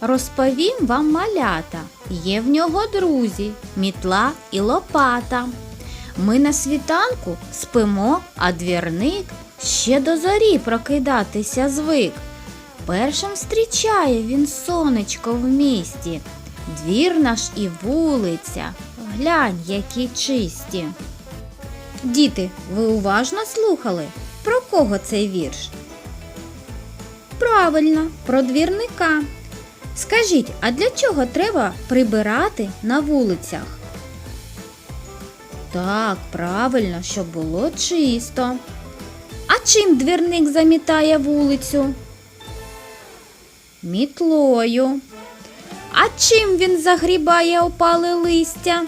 Розповім вам малята, є в нього друзі, мітла і лопата. Ми на світанку спимо, а двірник ще до зорі прокидатися звик. Першим зустрічає він сонечко в місті, двір наш і вулиця, глянь, які чисті. Діти, ви уважно слухали? Про кого цей вірш? Правильно, про двірника. Скажіть, а для чого треба прибирати на вулицях? Так, правильно, щоб було чисто. А чим двірник замітає вулицю? Мітлою. А чим він загрібає опале листя?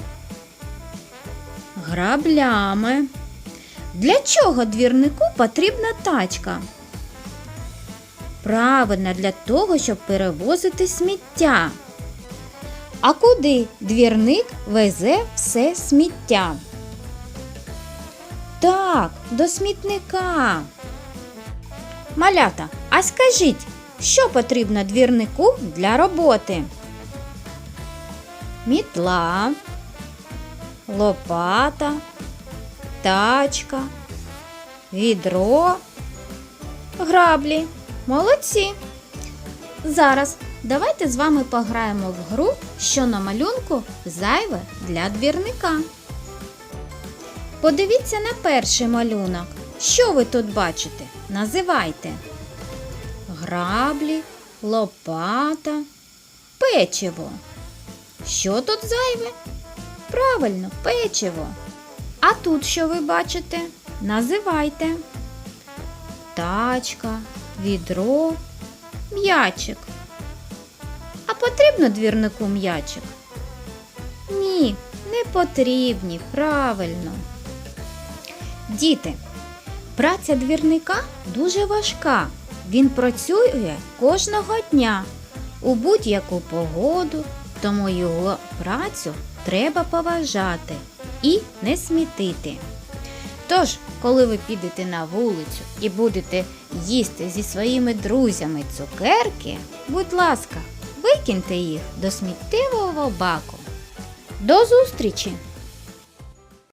Граблями. Для чого двірнику потрібна тачка? Правильно, для того, щоб перевозити сміття. А куди двірник везе все сміття? Так, до смітника. Малята, а скажіть, що потрібно двірнику для роботи? Мітла, лопата, тачка, відро, граблі. Молодці! Зараз давайте з вами пограємо в гру, що на малюнку зайве для двірника. Подивіться на перший малюнок. Що ви тут бачите? Називайте. Граблі, лопата, печиво. Що тут зайве? Правильно, печиво. А тут що ви бачите? Називайте. Тачка, відро, м'ячик. А потрібно двірнику м'ячик? Ні, не потрібні, правильно. Діти, праця двірника дуже важка. Він працює кожного дня у будь-яку погоду, тому його працю треба поважати і не смітити. Тож, коли ви підете на вулицю і будете їсти зі своїми друзями цукерки, будь ласка, викиньте їх до сміттєвого баку. До зустрічі!